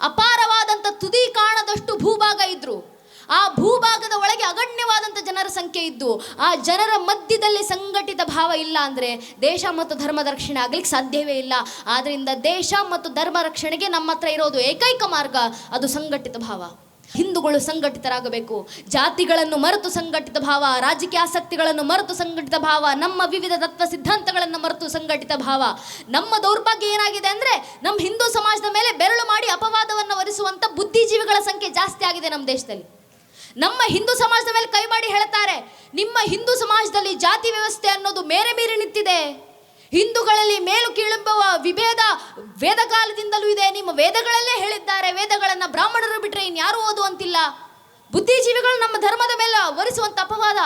ಅಪಾರವಾದಂಥ ತುದಿ ಕಾಣದಷ್ಟು ಭೂಭಾಗ ಇದ್ರು. ಆ ಭೂಭಾಗದ ಒಳಗೆ ಅಗಣ್ಯವಾದಂಥ ಜನರ ಸಂಖ್ಯೆ ಇದ್ದು, ಆ ಜನರ ಮಧ್ಯದಲ್ಲಿ ಸಂಘಟಿತ ಭಾವ ಇಲ್ಲ ಅಂದರೆ ದೇಶ ಮತ್ತು ಧರ್ಮದ ರಕ್ಷಣೆ ಆಗ್ಲಿಕ್ಕೆ ಸಾಧ್ಯವೇ ಇಲ್ಲ. ಆದ್ದರಿಂದ ದೇಶ ಮತ್ತು ಧರ್ಮ ರಕ್ಷಣೆಗೆ ನಮ್ಮ ಹತ್ರ ಇರೋದು ಏಕೈಕ ಮಾರ್ಗ, ಅದು ಸಂಘಟಿತ ಭಾವ. ಹಿಂದೂಗಳು ಸಂಘಟಿತರಾಗಬೇಕು. ಜಾತಿಗಳನ್ನು ಮರೆತು ಸಂಘಟಿತ ಭಾವ, ರಾಜಕೀಯ ಆಸಕ್ತಿಗಳನ್ನು ಮರೆತು ಸಂಘಟಿತ ಭಾವ, ನಮ್ಮ ವಿವಿಧ ತತ್ವ ಸಿದ್ಧಾಂತಗಳನ್ನು ಮರೆತು ಸಂಘಟಿತ ಭಾವ. ನಮ್ಮ ದೌರ್ಭಾಗ್ಯ ಏನಾಗಿದೆ ಅಂದರೆ ನಮ್ಮ ಹಿಂದೂ ಸಮಾಜದ ಮೇಲೆ ಬೆರಳು ಮಾಡಿ ಅಪವಾದವನ್ನು ಒರೆಸುವಂಥ ಬುದ್ಧಿಜೀವಿಗಳ ಸಂಖ್ಯೆ ಜಾಸ್ತಿ ಆಗಿದೆ ನಮ್ಮ ದೇಶದಲ್ಲಿ. ನಮ್ಮ ಹಿಂದೂ ಸಮಾಜದ ಮೇಲೆ ಕೈ ಮಾಡಿ ಹೇಳ್ತಾರೆ, ನಿಮ್ಮ ಹಿಂದೂ ಸಮಾಜದಲ್ಲಿ ಜಾತಿ ವ್ಯವಸ್ಥೆ ಅನ್ನೋದು ಮೇರೆ ಮೀರಿ ನಿಂತಿದೆ. ಹಿಂದೂಗಳಲ್ಲಿ ಮೇಲು ಕೀಳೆಂಬುವ ವಿಭೇದ ಕಾಲದಿಂದಲೂ ಇದೆ. ನಿಮ್ಮ ವೇದಗಳಲ್ಲೇ ಹೇಳಿದ್ದಾರೆ. ವೇದಗಳನ್ನು ಬ್ರಾಹ್ಮಣರು ಬಿಟ್ಟರೆ ಇನ್ಯಾರೂ ಓದುವಂತಿಲ್ಲ? ಬುದ್ಧಿಜೀವಿಗಳು ನಮ್ಮ ಧರ್ಮದ ಮೇಲೆ ಹೊರಿಸುವಂತ ಅಪವಾದ?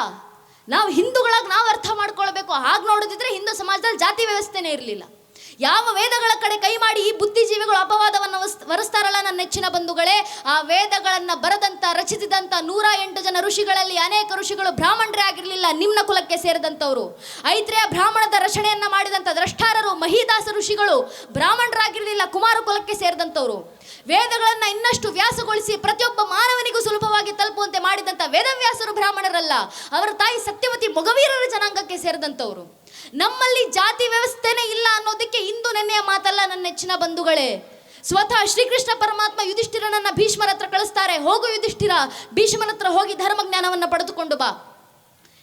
ನಾವು ಹಿಂದೂಗಳಾಗಿ ನಾವು ಅರ್ಥ ಮಾಡ್ಕೊಳ್ಬೇಕು. ಹಾಗೆ ನೋಡೋದಿದ್ರೆ ಹಿಂದೂ ಸಮಾಜದಲ್ಲಿ ಜಾತಿ ವ್ಯವಸ್ಥೆನೇ ಇರಲಿಲ್ಲ. ಯಾವ ವೇದಗಳ ಕಡೆ ಕೈ ಮಾಡಿ ಈ ಬುದ್ಧಿಜೀವಿಗಳು ಅಪವಾದವನ್ನು ವಸ್- ಹೊರಿಸ್ತಾರಲ್ಲ ನನ್ನ ನೆಚ್ಚಿನ ಬಂಧುಗಳೇ, ಆ ವೇದಗಳನ್ನು ಬರೆದಂಥ ರಚಿಸಿದಂತ ನೂರ ಎಂಟು ಜನ ಋಷಿಗಳಲ್ಲಿ ಅನೇಕ ಋಷಿಗಳು ಬ್ರಾಹ್ಮಣರೇ ಆಗಿರಲಿಲ್ಲ, ನಿಮ್ನ ಕುಲಕ್ಕೆ ಸೇರಿದಂಥವ್ರು. ಐತ್ರೇಯ ಬ್ರಾಹ್ಮಣದ ರಚನೆಯನ್ನ ಮಾಡಿದಂಥ ದ್ರಷ್ಟಾರರು, ಮಹಿದಾಸ ಋಷಿಗಳು ಬ್ರಾಹ್ಮಣರಾಗಿರಲಿಲ್ಲ, ಕುಮಾರ ಕುಲಕ್ಕೆ ಸೇರಿದಂಥವ್ರು. ವೇದಗಳನ್ನ ಇನ್ನಷ್ಟು ವ್ಯಾಸಗೊಳಿಸಿ ಪ್ರತಿಯೊಬ್ಬ ಮಾನವನಿಗೂ ಸುಲಭವಾಗಿ ತಲುಪುವಂತೆ ಮಾಡಿದಂಥ ವೇದವ್ಯಾಸರು ಬ್ರಾಹ್ಮಣರಲ್ಲ, ಅವರ ತಾಯಿ ಸತ್ಯವತಿ ಮೊಗವೀರರ ಜನಾಂಗಕ್ಕೆ ಸೇರಿದಂಥವ್ರು. ನಮ್ಮಲ್ಲಿ ಜಾತಿ ವ್ಯವಸ್ಥೆನೇ ಇಲ್ಲ ಅನ್ನೋದಕ್ಕೆ ಇಂದು ನೆನ್ನೆಯ ಮಾತಲ್ಲ ನನ್ನ ನೆಚ್ಚಿನ ಬಂಧುಗಳೇ. ಸ್ವತಃ ಶ್ರೀಕೃಷ್ಣ ಪರಮಾತ್ಮ ಯುಧಿಷ್ಠಿರನನ್ನ ಭೀಷ್ಮರ ಹತ್ರ ಕಳಿಸ್ತಾರೆ. ಹೋಗು ಯುಧಿಷ್ಠಿರ, ಭೀಷ್ಮನ ಹತ್ರ ಹೋಗಿ ಧರ್ಮಜ್ಞಾನವನ್ನ ಪಡೆದುಕೊಂಡು ಬಾ.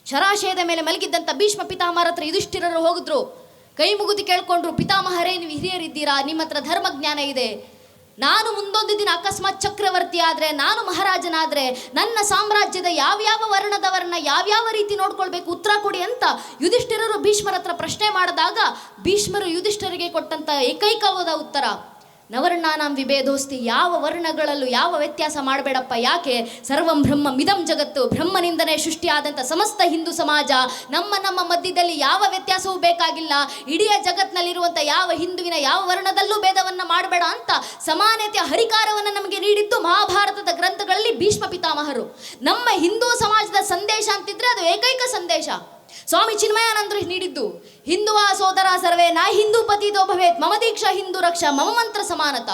ಶರಾಶಯದ ಮೇಲೆ ಮಲಗಿದ್ದಂಥ ಭೀಷ್ಮ ಪಿತಾಮಹರ ಹತ್ರ ಯುಧಿಷ್ಠಿರರು ಹೋಗಿದ್ರು. ಕೈ ಮುಗಿದು ಕೇಳ್ಕೊಂಡ್ರು, ಪಿತಾಮಹರೇ, ನೀವು ಹಿರಿಯರಿದ್ದೀರಾ? ನಿಮ್ಮ ಹತ್ರ ಧರ್ಮಜ್ಞಾನ ಇದೆ. ನಾನು ಮುಂದೊಂದು ದಿನ ಅಕಸ್ಮಾತ್ ಚಕ್ರವರ್ತಿ ಆದರೆ, ನಾನು ಮಹಾರಾಜನಾದರೆ, ನನ್ನ ಸಾಮ್ರಾಜ್ಯದ ಯಾವ್ಯಾವ ವರ್ಣದವರನ್ನ ಯಾವ್ಯಾವ ರೀತಿ ನೋಡ್ಕೊಳ್ಬೇಕು? ಉತ್ತರ ಕೊಡಿ ಅಂತ ಯುಧಿಷ್ಠಿರರು ಭೀಷ್ಮರ ಹತ್ರ ಪ್ರಶ್ನೆ ಮಾಡಿದಾಗ ಭೀಷ್ಮರು ಯುಧಿಷ್ಠರಿಗೆ ಕೊಟ್ಟಂತ ಏಕೈಕವಾದ ಉತ್ತರ. ನವರ್ಣಾನಾಂ ವಿಭೇದೋಸ್ತಿ, ಯಾವ ವರ್ಣಗಳಲ್ಲೂ ಯಾವ ವ್ಯತ್ಯಾಸ ಮಾಡಬೇಡಪ್ಪ, ಯಾಕೆ? ಸರ್ವಂ ಬ್ರಹ್ಮ ಮಿದಂ ಜಗತ್ತು, ಬ್ರಹ್ಮನಿಂದನೇ ಸೃಷ್ಟಿಯಾದಂಥ ಸಮಸ್ತ ಹಿಂದೂ ಸಮಾಜ, ನಮ್ಮ ನಮ್ಮ ಮಧ್ಯದಲ್ಲಿ ಯಾವ ವ್ಯತ್ಯಾಸವೂ ಬೇಕಾಗಿಲ್ಲ. ಇಡೀ ಜಗತ್ನಲ್ಲಿರುವಂಥ ಯಾವ ಹಿಂದುವಿನ, ಯಾವ ವರ್ಣದಲ್ಲೂ ಭೇದವನ್ನು ಮಾಡಬೇಡ ಅಂತ ಸಮಾನತೆಯ ಹರಿಕಾರವನ್ನು ನಮಗೆ ನೀಡಿದ್ದು ಮಹಾಭಾರತದ ಗ್ರಂಥಗಳಲ್ಲಿ ಭೀಷ್ಮ ಪಿತಾಮಹರು. ನಮ್ಮ ಹಿಂದೂ ಸಮಾಜದ ಸಂದೇಶ ಅಂತಿದ್ರೆ ಅದು ಏಕೈಕ ಸಂದೇಶ. ಸ್ವಾಮಿ ಚಿನ್ಮಯಾನಂದರು ನೀಡಿದ್ದು ಹಿಂದುವ ಸೋದರ ಸರ್ವೇ, ನಾ ಹಿಂದೂ ಪತಿದೋ ಭವೇತ್, ಮಮ ದೀಕ್ಷಾ ಹಿಂದೂ ರಕ್ಷ, ಮಮ ಮಂತ್ರ ಸಮಾನತ.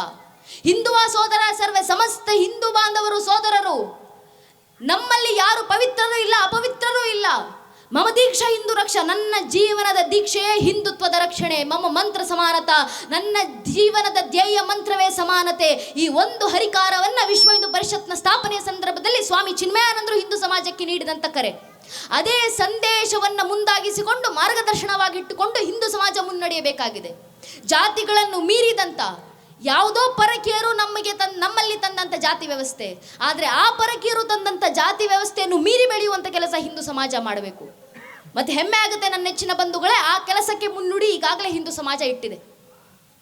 ಹಿಂದುವ ಸೋದರ ಸರ್ವೇ, ಸಮಸ್ತ ಹಿಂದೂ ಬಾಂಧವರು ಸೋದರರು. ನಮ್ಮಲ್ಲಿ ಯಾರು ಪವಿತ್ರರೂ ಇಲ್ಲ, ಅಪವಿತ್ರರೂ ಇಲ್ಲ. ಮಮ ದೀಕ್ಷಾ ಹಿಂದೂ ರಕ್ಷ, ನನ್ನ ಜೀವನದ ದೀಕ್ಷೆಯೇ ಹಿಂದುತ್ವದ ರಕ್ಷಣೆ, ಮಮ ಮಂತ್ರ ಸಮಾನತ. ನನ್ನ ಜೀವನದ ಧ್ಯೇಯ ಮಂತ್ರವೇ ಸಮಾನತೆ. ಈ ಒಂದು ಹರಿಕಾರವನ್ನು ವಿಶ್ವ ಹಿಂದೂ ಪರಿಷತ್ನ ಸ್ಥಾಪನೆಯ ಸಂದರ್ಭದಲ್ಲಿ ಸ್ವಾಮಿ ಚಿನ್ಮಯಾನಂದರು ಹಿಂದೂ ಸಮಾಜಕ್ಕೆ ನೀಡಿದಂಥ ಕರೆ. ಅದೇ ಸಂದೇಶವನ್ನ ಮುಂದಾಗಿಸಿಕೊಂಡು ಮಾರ್ಗದರ್ಶನವಾಗಿಟ್ಟುಕೊಂಡು ಹಿಂದೂ ಸಮಾಜ ಮುನ್ನಡೆಯಬೇಕಾಗಿದೆ. ಜಾತಿಗಳನ್ನು ಮೀರಿದಂಥ ಯಾವುದೋ ಪರಕೀಯರು ನಮಗೆ ತನ್, ನಮ್ಮಲ್ಲಿ ತಂದಂಥ ಜಾತಿ ವ್ಯವಸ್ಥೆ. ಆದರೆ ಆ ಪರಕೀಯರು ತಂದಂಥ ಜಾತಿ ವ್ಯವಸ್ಥೆಯನ್ನು ಮೀರಿ ಬೆಳೆಯುವಂಥ ಕೆಲಸ ಹಿಂದೂ ಸಮಾಜ ಮಾಡಬೇಕು. ಮತ್ತೆ ಹೆಮ್ಮೆ ಆಗುತ್ತೆ ನನ್ನ ನೆಚ್ಚಿನ ಬಂಧುಗಳೇ, ಆ ಕೆಲಸಕ್ಕೆ ಮುನ್ನುಡಿ ಈಗಾಗಲೇ ಹಿಂದೂ ಸಮಾಜ ಇಟ್ಟಿದೆ.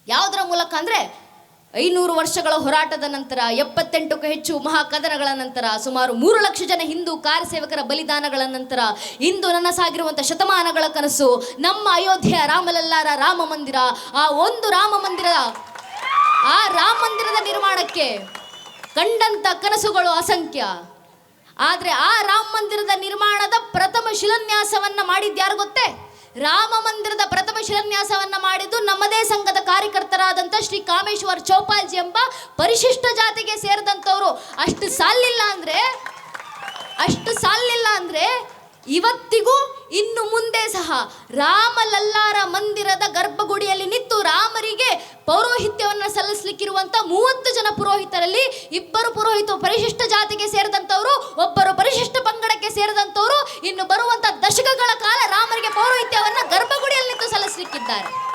ಯಾವುದರ ಮೂಲಕ ಅಂದ್ರೆ ಐನೂರು ವರ್ಷಗಳ ಹೋರಾಟದ ನಂತರ, ಎಪ್ಪತ್ತೆಂಟಕ್ಕೂ ಹೆಚ್ಚು ಮಹಾಕದನಗಳ ನಂತರ, ಸುಮಾರು ಮೂರು ಲಕ್ಷ ಜನ ಹಿಂದೂ ಕಾರ್ಯಸೇವಕರ ಬಲಿದಾನಗಳ ನಂತರ, ಇಂದು ನನಸಾಗಿರುವಂಥ ಶತಮಾನಗಳ ಕನಸು, ನಮ್ಮ ಅಯೋಧ್ಯೆಯ ರಾಮಲಲ್ಲಾರ ರಾಮ ಮಂದಿರ, ಆ ಒಂದು ರಾಮ ಮಂದಿರ, ಆ ರಾಮ ಮಂದಿರದ ನಿರ್ಮಾಣಕ್ಕೆ ಕಂಡಂಥ ಕನಸುಗಳು ಅಸಂಖ್ಯ. ಆದರೆ ಆ ರಾಮ ಮಂದಿರದ ನಿರ್ಮಾಣದ ಪ್ರಥಮ ಶಿಲಾನ್ಯಾಸವನ್ನು ಮಾಡಿದ್ಯಾರು ಗೊತ್ತೇ? ರಾಮ ಮಂದಿರದ ಪ್ರಥಮ ಶಿಲಾನ್ಯಾಸವನ್ನ ಮಾಡಿದ್ದು ನಮ್ಮದೇ ಸಂಘದ ಕಾರ್ಯಕರ್ತರಾದಂಥ ಶ್ರೀ ಕಾಮೇಶ್ವರ್ ಚೌಪಾಲ್ಜಿ ಎಂಬ ಪರಿಶಿಷ್ಟ ಜಾತಿಗೆ ಸೇರಿದಂಥವರು ಅಷ್ಟು ಸಾಲಿಲ್ಲ ಅಂದ್ರೆ, ಅಷ್ಟು ಸಾಲಿಲ್ಲ ಅಂದ್ರೆ ಇವತ್ತಿಗೂ ಇನ್ನು ಮುಂದೆ ಸಹ ರಾಮ ಲಲ್ಲಾರ ಮಂದಿರದ ಗರ್ಭಗುಡಿಯಲ್ಲಿ ನಿಂತು ರಾಮರಿಗೆ ಪೌರೋಹಿತ್ಯವನ್ನು ಸಲ್ಲಿಸಲಿಕ್ಕಿರುವಂಥ ಮೂವತ್ತು ಜನ ಪುರೋಹಿತರಲ್ಲಿ ಇಬ್ಬರು ಪುರೋಹಿತ ಪರಿಶಿಷ್ಟ ಜಾತಿಗೆ ಸೇರಿದಂಥವರು, ಒಬ್ಬರು ಪರಿಶಿಷ್ಟ ಪಂಗಡಕ್ಕೆ ಸೇರಿದಂಥವರು, ಇನ್ನು ಬರುವಂಥ ದಶಕಗಳ ಕಾಲ ರಾಮರಿಗೆ ಪೌರೋಹಿತ್ಯವನ್ನು ಗರ್ಭಗುಡಿಯಲ್ಲಿ ನಿಂತು ಸಲ್ಲಿಸಲಿಕ್ಕಿದ್ದಾರೆ.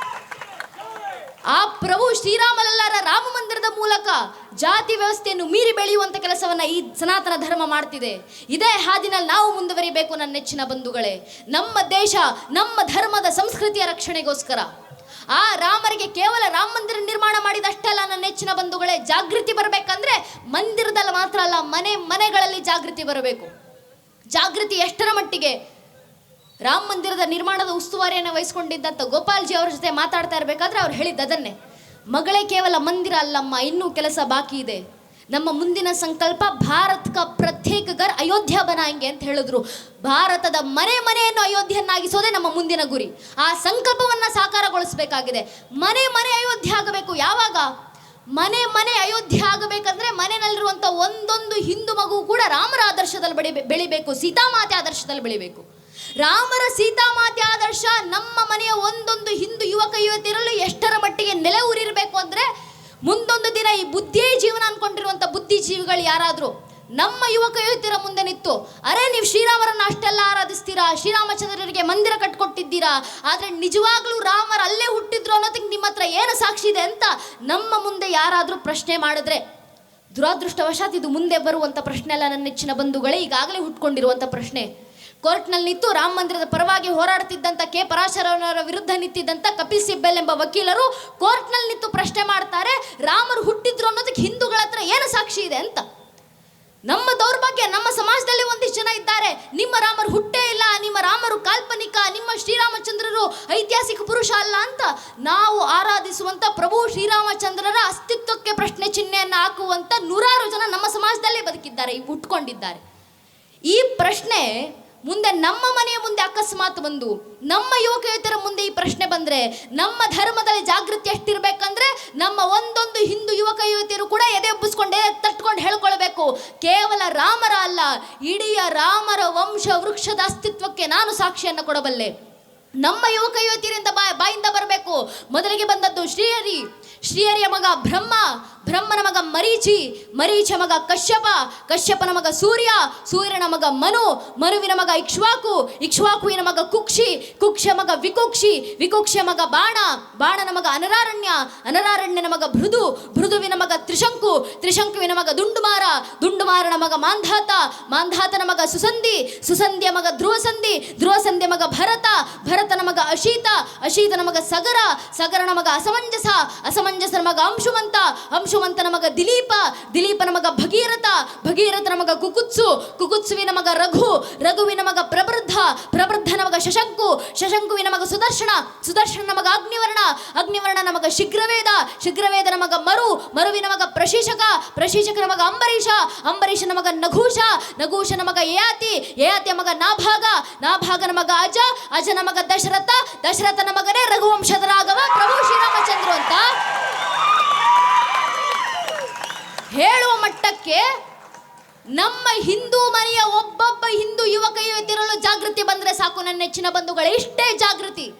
ಆ ಪ್ರಭು ಶ್ರೀರಾಮಲಲ್ಲಾರ ರಾಮ ಮಂದಿರದ ಮೂಲಕ ಜಾತಿ ವ್ಯವಸ್ಥೆಯನ್ನು ಮೀರಿ ಬೆಳೆಯುವಂತ ಕೆಲಸವನ್ನ ಈ ಸನಾತನ ಧರ್ಮ ಮಾಡ್ತಿದೆ. ಇದೇ ಹಾದಿನಲ್ಲಿ ನಾವು ಮುಂದುವರಿಬೇಕು ನನ್ನ ನೆಚ್ಚಿನ ಬಂಧುಗಳೇ. ನಮ್ಮ ದೇಶ, ನಮ್ಮ ಧರ್ಮದ ಸಂಸ್ಕೃತಿಯ ರಕ್ಷಣೆಗೋಸ್ಕರ. ಆ ರಾಮರಿಗೆ ಕೇವಲ ರಾಮ ಮಂದಿರ ನಿರ್ಮಾಣ ಮಾಡಿದಷ್ಟೇ ಅಲ್ಲ ನನ್ನ ನೆಚ್ಚಿನ ಬಂಧುಗಳೇ. ಜಾಗೃತಿ ಬರಬೇಕಂದ್ರೆ ಮಂದಿರದಲ್ಲಿ ಮಾತ್ರ ಅಲ್ಲ, ಮನೆ ಮನೆಗಳಲ್ಲಿ ಜಾಗೃತಿ ಬರಬೇಕು. ಜಾಗೃತಿ ಎಷ್ಟರ ಮಟ್ಟಿಗೆ? ರಾಮ ಮಂದಿರದ ನಿರ್ಮಾಣದ ಉಸ್ತುವಾರಿಯನ್ನು ವಹಿಸಿಕೊಂಡಿದ್ದಂಥ ಗೋಪಾಲ್ಜಿ ಅವರ ಜೊತೆ ಮಾತಾಡ್ತಾ ಇರಬೇಕಾದ್ರೆ ಅವ್ರು ಹೇಳಿದ್ದು ಅದನ್ನೇ ಮಗಳೇ ಕೇವಲ ಮಂದಿರ ಅಲ್ಲಮ್ಮ, ಇನ್ನೂ ಕೆಲಸ ಬಾಕಿ ಇದೆ. ನಮ್ಮ ಮುಂದಿನ ಸಂಕಲ್ಪ ಭಾರತ ಪ್ರತ್ಯೇಕ ಗರ್ ಅಯೋಧ್ಯ ಬನಾಂಗೆ ಅಂತ ಹೇಳಿದ್ರು. ಭಾರತದ ಮನೆ ಮನೆಯನ್ನು ಅಯೋಧ್ಯೆಯನ್ನಾಗಿಸೋದೇ ನಮ್ಮ ಮುಂದಿನ ಗುರಿ. ಆ ಸಂಕಲ್ಪವನ್ನ ಸಾಕಾರಗೊಳಿಸಬೇಕಾಗಿದೆ. ಮನೆ ಮನೆ ಅಯೋಧ್ಯೆ ಆಗಬೇಕು ಯಾವಾಗ? ಮನೆ ಮನೆ ಅಯೋಧ್ಯೆ ಆಗಬೇಕಂದ್ರೆ ಮನೆಯಲ್ಲಿರುವಂತ ಒಂದೊಂದು ಹಿಂದೂ ಮಗು ಕೂಡ ರಾಮರ ಆದರ್ಶದಲ್ಲಿ ಬೆಳಿ ಬೆಳಿಬೇಕು, ಸೀತಾಮಾತೆ ಆದರ್ಶದಲ್ಲಿ ಬೆಳಿಬೇಕು. ರಾಮರ ಸೀತಾಮಾತೆ ಆದರ್ಶ ನಮ್ಮ ಮನೆಯ ಒಂದೊಂದು ಹಿಂದೂ ಯುವಕ ಯುವತಿಯರಲ್ಲೂ ಎಷ್ಟರ ಮಟ್ಟಿಗೆ ನೆಲೆ ಊರಿರಬೇಕು ಅಂದ್ರೆ ಮುಂದೊಂದು ದಿನ ಈ ಬುದ್ಧಿಯೇ ಜೀವನ ಅನ್ಕೊಂಡಿರುವಂತ ಬುದ್ಧಿಜೀವಿಗಳು ಯಾರಾದರೂ ನಮ್ಮ ಯುವಕ ಯುವತಿಯರ ಮುಂದೆ ನಿಂತು, ಅರೆ ನೀವು ಶ್ರೀರಾಮರನ್ನ ಅಷ್ಟೆಲ್ಲ ಆರಾಧಿಸ್ತೀರಾ? ಶ್ರೀರಾಮಚಂದ್ರರಿಗೆ ಮಂದಿರ ಕಟ್ಕೊಟ್ಟಿದ್ದೀರಾ? ಆದರೆ ನಿಜವಾಗ್ಲೂ ರಾಮರು ಅಲ್ಲೇ ಹುಟ್ಟಿದ್ರು ಅನ್ನೋದಕ್ಕೆ ನಿಮ್ಮ ಹತ್ರ ಏನು ಸಾಕ್ಷಿ ಇದೆ ಅಂತ ನಮ್ಮ ಮುಂದೆ ಯಾರಾದರೂ ಪ್ರಶ್ನೆ ಮಾಡಿದ್ರೆ, ದುರಾದೃಷ್ಟವಶಾತ್ ಇದು ಮುಂದೆ ಬರುವಂತ ಪ್ರಶ್ನೆ ಅಲ್ಲ ನನ್ನ ನೆಚ್ಚಿನ ಬಂಧುಗಳೇ, ಈಗಾಗಲೇ ಹುಟ್ಕೊಂಡಿರುವಂತ ಪ್ರಶ್ನೆ. ಕೋರ್ಟ್ನಲ್ಲಿ ನಿಂತು ರಾಮ ಮಂದಿರದ ಪರವಾಗಿ ಹೋರಾಡುತ್ತಿದ್ದಂಥ ಕೆ. ಪರಾಶರವರ ವಿರುದ್ಧ ನಿಂತಿದ್ದಂಥ ಕಪಿಲ್ ಸಿಬ್ಬಲ್ ಎಂಬ ವಕೀಲರು ಕೋರ್ಟ್ನಲ್ಲಿ ನಿಂತು ಪ್ರಶ್ನೆ ಮಾಡ್ತಾರೆ, ರಾಮರು ಹುಟ್ಟಿದ್ರು ಅನ್ನೋದಕ್ಕೆ ಹಿಂದೂಗಳ ಹತ್ರ ಏನು ಸಾಕ್ಷಿ ಇದೆ ಅಂತ. ನಮ್ಮ ದೌರ್ಭಾಗ್ಯ ನಮ್ಮ ಸಮಾಜದಲ್ಲಿ ಒಂದಿಷ್ಟು ಜನ ಇದ್ದಾರೆ. ನಿಮ್ಮ ರಾಮರು ಹುಟ್ಟೇ ಇಲ್ಲ, ನಿಮ್ಮ ರಾಮರು ಕಾಲ್ಪನಿಕ, ನಿಮ್ಮ ಶ್ರೀರಾಮಚಂದ್ರರು ಐತಿಹಾಸಿಕ ಪುರುಷ ಅಲ್ಲ ಅಂತ ನಾವು ಆರಾಧಿಸುವಂಥ ಪ್ರಭು ಶ್ರೀರಾಮಚಂದ್ರರ ಅಸ್ತಿತ್ವಕ್ಕೆ ಪ್ರಶ್ನೆ ಚಿಹ್ನೆಯನ್ನು ಹಾಕುವಂಥ ನೂರಾರು ಜನ ನಮ್ಮ ಸಮಾಜದಲ್ಲೇ ಬದುಕಿದ್ದಾರೆ ಹುಟ್ಕೊಂಡಿದ್ದಾರೆ ಈ ಪ್ರಶ್ನೆ ಮುಂದೆ ನಮ್ಮ ಮನೆಯ ಮುಂದೆ ಅಕಸ್ಮಾತ್ ಬಂದು, ನಮ್ಮ ಯುವಕ ಮುಂದೆ ಈ ಪ್ರಶ್ನೆ ಬಂದರೆ, ನಮ್ಮ ಧರ್ಮದಲ್ಲಿ ಜಾಗೃತಿ ಎಷ್ಟಿರ್ಬೇಕಂದ್ರೆ, ನಮ್ಮ ಒಂದೊಂದು ಹಿಂದೂ ಯುವಕ ಯುವತಿಯರು ಕೂಡ ಎದೆ ಎಬ್ಬಿಸ್ಕೊಂಡು ತಟ್ಕೊಂಡು ಹೇಳ್ಕೊಳ್ಬೇಕು. ಕೇವಲ ರಾಮರ ಅಲ್ಲ, ಇಡೀ ರಾಮರ ವಂಶ ವೃಕ್ಷದ ಅಸ್ತಿತ್ವಕ್ಕೆ ನಾನು ಸಾಕ್ಷಿಯನ್ನು ಕೊಡಬಲ್ಲೆ. ನಮ್ಮ ಯುವಕ ಯುವತಿಯರಿಂದ ಬಾಯಿಂದ ಬರಬೇಕು. ಮೊದಲಿಗೆ ಬಂದದ್ದು ಶ್ರೀಹರಿ. ಶ್ರೀಹರಿಯ ಮಗ ಬ್ರಹ್ಮ ಬ್ರಹ್ಮನ ಮಗ ಮರೀಚಿ, ಮರೀಚ ಮಗ ಕಶ್ಯಪ, ಕಶ್ಯಪನ ಮಗ ಸೂರ್ಯ, ಸೂರ್ಯನ ಮಗ ಮನು, ಮನುವಿನ ಮಗ ಇಕ್ಷ್ವಾಕು, ಇಕ್ಷ್ವಾಕುವಿನ ಮಗ ಕುಕ್ಷಿ ಕುಕ್ಷ ಮಗ ವಿಕುಕ್ಷಿ ವಿಕುಕ್ಷ ಮಗ ಬಾಣ, ಬಾಣನ ಮಗ ಅನರಾರಣ್ಯ, ಅನರಾರಣ್ಯನ ಮಗ ಭೃದು, ಭೃದುವಿನ ಮಗ ತ್ರಿಶಂಕು, ತ್ರಿಶಂಕುವಿನ ಮಗ ದುಂಡುಮಾರ, ದುಂಡುಮಾರನ ಮಗ ಮಾಂಧಾತ, ಮಾಂಧಾತನ ಮಗ ಸುಸಂಧಿ, ಸುಸಂಧಿಯ ಮಗ ಧ್ರುವಸಂಧಿ, ಧ್ರುವಸಂಧಿಯ ಮಗ ಭರತ, ಭರತನ ಮಗ ಅಶೀತ, ಅಶೀತನ ಮಗ ಸಗರ, ಸಗರನ ಮಗ ಅಸಮಂಜಸ, ಅಸಮಂಜಸನ ಮಗ ಅಂಶುಮಂತ ಅಂಶುಮಂತನ ಮಗ ದಿಲೀಪ ದಿಲೀಪನ ಮಗ ಭಗೀರಥ ಭಗೀರಥನ ಮಗ ಕುಕುತ್ಸು, ಕುಕುತ್ಸುವಿ ನಮಗ ರಘು ರಘುವಿನ ಮಗ ಪ್ರಬೃದ್ಧ ಪ್ರಬೃದ್ಧ ಮಗ ಶಶಂಕು ಶಶಂಕುವಿನ ನಮಗ ಸುದರ್ಶನ ಸುದರ್ಶನ ನಮಗ ಅಗ್ನಿವರ್ಣ ಅಗ್ನಿವರ್ಣ ನಮಗ ಶೀಘ್ರವೇದ ಶೀಘ್ರವೇದನ ನಮಗ ಮರು ಮರುವಿನ ನಮಗ ಪ್ರಶೀಶಕ ಪ್ರಶೀಶಕನ ನಮಗ ಅಂಬರೀಷ ಅಂಬರೀಷನ ನಮಗ ನಘೂಷ ನಘೂಷನ ನಮಗ ಯಯಾತಿ ಯಯಾತಿಯ ನಮಗ ನಾಭಾಗ ನಾಭಾಗ ನಮಗ ಅಜ ಅಜ ನಮಗ ದಶರಥ ದಶರಥನ ಮಗನೇ ರಘುವಂಶದ ರಾಘವ, ಪ್ರಭು ಶ್ರೀರಾಮಚಂದ್ರ ಅಂತ ಹೇಳುವ ಮಟ್ಟಕ್ಕೆ ನಮ್ಮ ಹಿಂದೂ ಮನೆಯ ಒಬ್ಬೊಬ್ಬ ಹಿಂದೂ ಯುವಕ ಯುವತಿಯರಲ್ಲೂ ಜಾಗೃತಿ ಬಂದ್ರೆ ಸಾಕು ನನ್ನ ನೆಚ್ಚಿನ ಬಂಧುಗಳೇ. ಇಷ್ಟೇ ಜಾಗೃತಿ.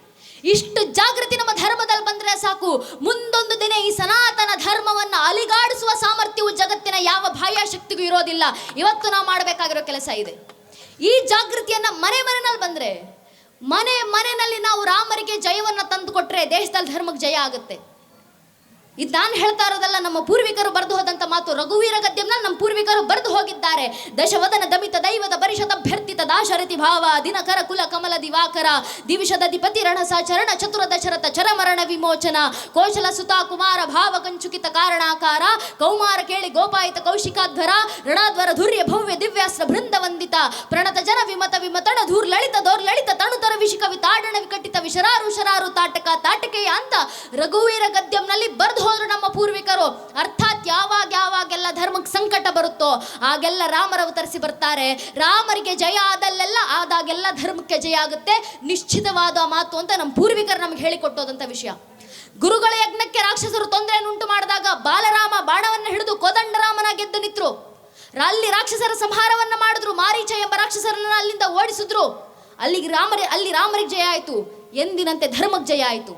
ಇಷ್ಟು ಜಾಗೃತಿ ನಮ್ಮ ಧರ್ಮದಲ್ಲಿ ಬಂದ್ರೆ ಸಾಕು. ಮುಂದೊಂದು ದಿನ ಈ ಸನಾತನ ಧರ್ಮವನ್ನು ಅಲಿಗಾಡಿಸುವ ಸಾಮರ್ಥ್ಯವು ಜಗತ್ತಿನ ಯಾವ ಬಾಹ್ಯ ಶಕ್ತಿಗೂ ಇರೋದಿಲ್ಲ. ಇವತ್ತು ನಾವು ಮಾಡಬೇಕಾಗಿರೋ ಕೆಲಸ ಇದೆ. ಈ ಜಾಗೃತಿಯನ್ನ ಮನೆ ಮನೆಯಲ್ಲಿ ಬಂದ್ರೆ ಮನೆ ಮನೆಯಲ್ಲಿ ನಾವು ರಾಮರಿಗೆ ಜಯವನ್ನ ತಂದು ಕೊಟ್ರೆ ದೇಶದಲ್ಲಿ ಧರ್ಮಕ್ಕೆ ಜಯ ಆಗುತ್ತೆ. ಇದು ನಾನು ಹೇಳ್ತಾ ಇರೋದಲ್ಲ ನಮ್ಮ ಪೂರ್ವಿಕರು ಬರೆದು ಹೋದಂತ ಮಾತು. ರಘುವೀರ ಗದ್ಯಂನಲ್ಲಿ ನಮ್ಮ ಪೂರ್ವಿಕರು ಬರೆದು ಹೋಗಿದ್ದಾರೆ. ದಶವದನ ದಮಿತ ದೈವದ ಪರಿಷದ ಅಭ್ಯರ್ಥಿತ ದಾಶರಥಿ ಭಾವ, ದಿನಕರ ಕುಲ ಕಮಲ ದಿವಾಕರ ದಿವಿಷದಧಿಪತಿ ರಣಸ ಚರಣ ಚತುರ ದಶರಥ ಚರಮರಣ ವಿಮೋಚನ, ಕೋಶಲ ಸುತ ಕುಮಾರ ಭಾವ ಕಂಚುಕಿತ ಕಾರಣಾಕಾರ, ಕೌಮಾರ ಕೇಳಿ ಗೋಪಾಯಿತ ಕೌಶಿಕಾಧ್ವರ, ರಣಾಧ್ವರ ಧುರ್ಯ ಭವ್ಯ ದಿವ್ಯಾಸ್ತ್ರ ಬೃಂದ ವಂದಿತ, ಪ್ರಣತ ಜನ ವಿಮತ ವಿಮತಣ ಧೂರ್ ಲಳಿತ ದೋರ್ ಲಳಿತ ತಣುತರ ವಿಶಿಕ ವಿತಾಡಣ ವಿಕಟಿತ ವಿಶರಾರು ಶರಾರು ತಾಟಕ ತಾಟಕೆಯ ಅಂತ ರಘುವೀರ ಗದ್ಯಂನಲ್ಲಿ ಬರೆದು ಹೋದ್ರು ನಮ್ಮ ಪೂರ್ವಿಕರು. ಅರ್ಥಾತ್ ಯಾವಾಗ ಯಾವಾಗೆಲ್ಲ ಧರ್ಮಕ್ಕೆ ಸಂಕಟ ಬರುತ್ತೋ ಆಗೆಲ್ಲ ರಾಮರ ಅವತರಿಸಿ ಬರ್ತಾರೆ. ರಾಮರಿಗೆ ಜಯ ಆದಲ್ಲೆಲ್ಲ ಆದಾಗೆಲ್ಲ ಧರ್ಮಕ್ಕೆ ಜಯ ಆಗುತ್ತೆ. ನಿಶ್ಚಿತವಾದ ಮಾತು ಅಂತ ನಮ್ಮ ಪೂರ್ವಿಕರು ನಮ್ಗೆ ಹೇಳಿಕೊಟ್ಟೋದಂತ ವಿಷಯ. ಗುರುಗಳ ಯಜ್ಞಕ್ಕೆ ರಾಕ್ಷಸರು ತೊಂದರೆಯನ್ನು ಉಂಟು ಮಾಡಿದಾಗ ಬಾಲರಾಮ ಬಾಣವನ್ನು ಹಿಡಿದು ಕೋದಂಡರಾಮನ ಗೆದ್ದು ನಿತ್ರು. ಅಲ್ಲಿ ರಾಕ್ಷಸರ ಸಂಹಾರವನ್ನ ಮಾಡಿದ್ರು. ಮಾರೀಚ ಎಂಬ ರಾಕ್ಷಸರನ್ನ ಅಲ್ಲಿಂದ ಓಡಿಸಿದ್ರು. ಅಲ್ಲಿಗೆ ರಾಮರಿ, ಅಲ್ಲಿ ರಾಮರಿಗೆ ಜಯ ಆಯಿತು. ಎಂದಿನಂತೆ ಧರ್ಮಕ್ಕೆ ಜಯ ಆಯಿತು.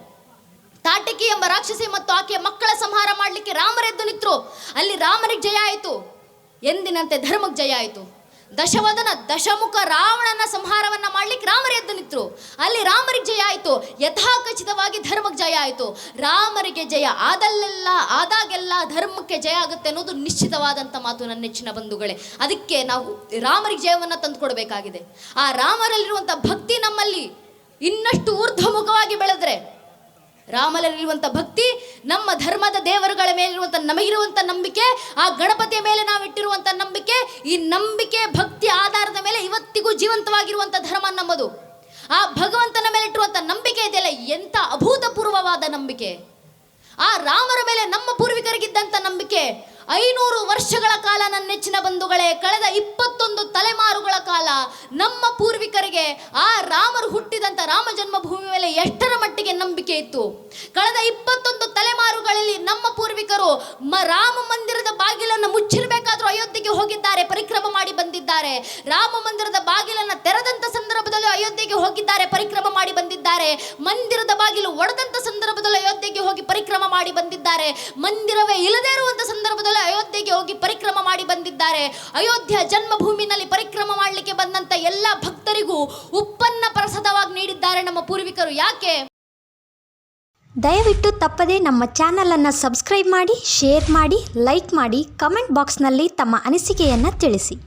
ತಾಟಕಿ ಎಂಬ ರಾಕ್ಷಸಿ ಮತ್ತು ಆಕೆಯ ಮಕ್ಕಳ ಸಂಹಾರ ಮಾಡಲಿಕ್ಕೆ ರಾಮರೆದ್ದು ನಿಂತರು. ಅಲ್ಲಿ ರಾಮನಿಗೆ ಜಯ ಆಯಿತು. ಎಂದಿನಂತೆ ಧರ್ಮಕ್ಕೆ ಜಯ ಆಯಿತು. ದಶವದನ ದಶಮುಖ ರಾವಣನ ಸಂಹಾರವನ್ನ ಮಾಡ್ಲಿಕ್ಕೆ ರಾಮರೆದ್ದು ನಿತ್ರು. ಅಲ್ಲಿ ರಾಮರಿಗೆ ಜಯ ಆಯಿತು. ಯಥಾಖಚಿತವಾಗಿ ಧರ್ಮಕ್ಕೆ ಜಯ ಆಯಿತು. ರಾಮರಿಗೆ ಜಯ ಆದಲ್ಲೆಲ್ಲ, ಆದಾಗೆಲ್ಲ ಧರ್ಮಕ್ಕೆ ಜಯ ಆಗುತ್ತೆ ಅನ್ನೋದು ನಿಶ್ಚಿತವಾದಂಥ ಮಾತು ನನ್ನ ನೆಚ್ಚಿನ ಬಂಧುಗಳೇ. ಅದಕ್ಕೆ ನಾವು ರಾಮರಿಗೆ ಜಯವನ್ನು ತಂದುಕೊಡಬೇಕಾಗಿದೆ. ಆ ರಾಮರಲ್ಲಿರುವಂಥ ಭಕ್ತಿ ನಮ್ಮಲ್ಲಿ ಇನ್ನಷ್ಟು ಊರ್ಧ್ವಮುಖವಾಗಿ ಬೆಳೆದ್ರೆ ರಾಮನಲ್ಲಿರುವಂಥ ಭಕ್ತಿ, ನಮ್ಮ ಧರ್ಮದ ದೇವರುಗಳ ಮೇಲಿರುವಂಥ ನಮಗಿರುವಂಥ ನಂಬಿಕೆ, ಆ ಗಣಪತಿಯ ಮೇಲೆ ನಾವು ಇಟ್ಟಿರುವಂಥ ನಂಬಿಕೆ, ಈ ನಂಬಿಕೆ ಭಕ್ತಿ ಆಧಾರದ ಮೇಲೆ ಇವತ್ತಿಗೂ ಜೀವಂತವಾಗಿರುವಂಥ ಧರ್ಮ ನಮ್ಮದು. ಆ ಭಗವಂತನ ಮೇಲೆ ಇಟ್ಟಿರುವಂಥ ನಂಬಿಕೆ ಇದೆಯಲ್ಲ, ಎಂಥ ಅಭೂತಪೂರ್ವವಾದ ನಂಬಿಕೆ. ಆ ರಾಮರ ಮೇಲೆ ನಮ್ಮ ಪೂರ್ವಿಕರಿಗಿದ್ದಂಥ ನಂಬಿಕೆ ಐನೂರು ವರ್ಷಗಳ ಕಾಲ ನನ್ನ ನೆಚ್ಚಿನ ಬಂಧುಗಳೇ, ಕಳೆದ ಇಪ್ಪತ್ತೊಂದು ತಲೆಮಾರುಗಳ ಕಾಲ ನಮ್ಮ ಪೂರ್ವಿಕರಿಗೆ ಆ ರಾಮರು ಹುಟ್ಟಿದಂಥ ರಾಮ ಜನ್ಮಭೂಮಿ ಮೇಲೆ ಎಷ್ಟರ ಮಟ್ಟಿಗೆ ನಂಬಿಕೆ ಇತ್ತು? ಕಳೆದ ಇಪ್ಪತ್ತೊಂದು ತಲೆಮಾರುಗಳಲ್ಲಿ ನಮ್ಮ ಪೂರ್ವಿಕರು ರಾಮ ಮಂದಿರದ ಬಾಗಿಲನ್ನು ಮುಚ್ಚಿರಬೇಕಾದ್ರೂ ಅಯೋಧ್ಯೆಗೆ ಹೋಗಿದ್ದಾರೆ, ಪರಿಕ್ರಮ ಮಾಡಿ ಬಂದಿದ್ದಾರೆ. ರಾಮ ಮಂದಿರದ ಬಾಗಿಲನ್ನು ತೆರೆದಂತ ಸಂದರ್ಭದಲ್ಲಿ ಅಯೋಧ್ಯೆಗೆ ಹೋಗಿದ್ದಾರೆ, ಪರಿಕ್ರಮ ಮಾಡಿ ಬಂದಿದ್ದಾರೆ. ಮಂದಿರದ ಬಾಗಿಲು ಒಡೆದಂಥ ಸಂದರ್ಭದಲ್ಲಿ ಅಯೋಧ್ಯೆಗೆ ಹೋಗಿ ಪರಿಕ್ರಮ ಮಾಡಿ ಬಂದಿದ್ದಾರೆ. ಮಂದಿರವೇ ಇಲ್ಲದೇ ಇರುವಂಥ ಸಂದರ್ಭದಲ್ಲಿ ಅಯೋಧ್ಯೆಗೆ ಹೋಗಿ ಪರಿಕ್ರಮ ಮಾಡಿ ಬಂದಿದ್ದಾರೆ. ಅಯೋಧ್ಯ ಜನ್ಮಭೂಮಿನಲ್ಲಿ ಪರಿಕ್ರಮ ಮಾಡಲಿಕ್ಕೆ ಬಂದಂತ ಎಲ್ಲ ಭಕ್ತರಿಗೂ ಉಪ್ಪನ್ನ ಪ್ರಸಾದವಾಗಿ ನೀಡಿದ್ದಾರೆ ನಮ್ಮ ಪೂರ್ವಿಕರು. ಯಾಕೆ? ದಯವಿಟ್ಟು ತಪ್ಪದೇ ನಮ್ಮ ಚಾನಲನ್ನು ಸಬ್ಸ್ಕ್ರೈಬ್ ಮಾಡಿ ಶೇರ್ ಮಾಡಿ ಲೈಕ್ ಮಾಡಿ ಕಮೆಂಟ್ ಬಾಕ್ಸ್ನಲ್ಲಿ ತಮ್ಮ ಅನಿಸಿಕೆಯನ್ನು ತಿಳಿಸಿ.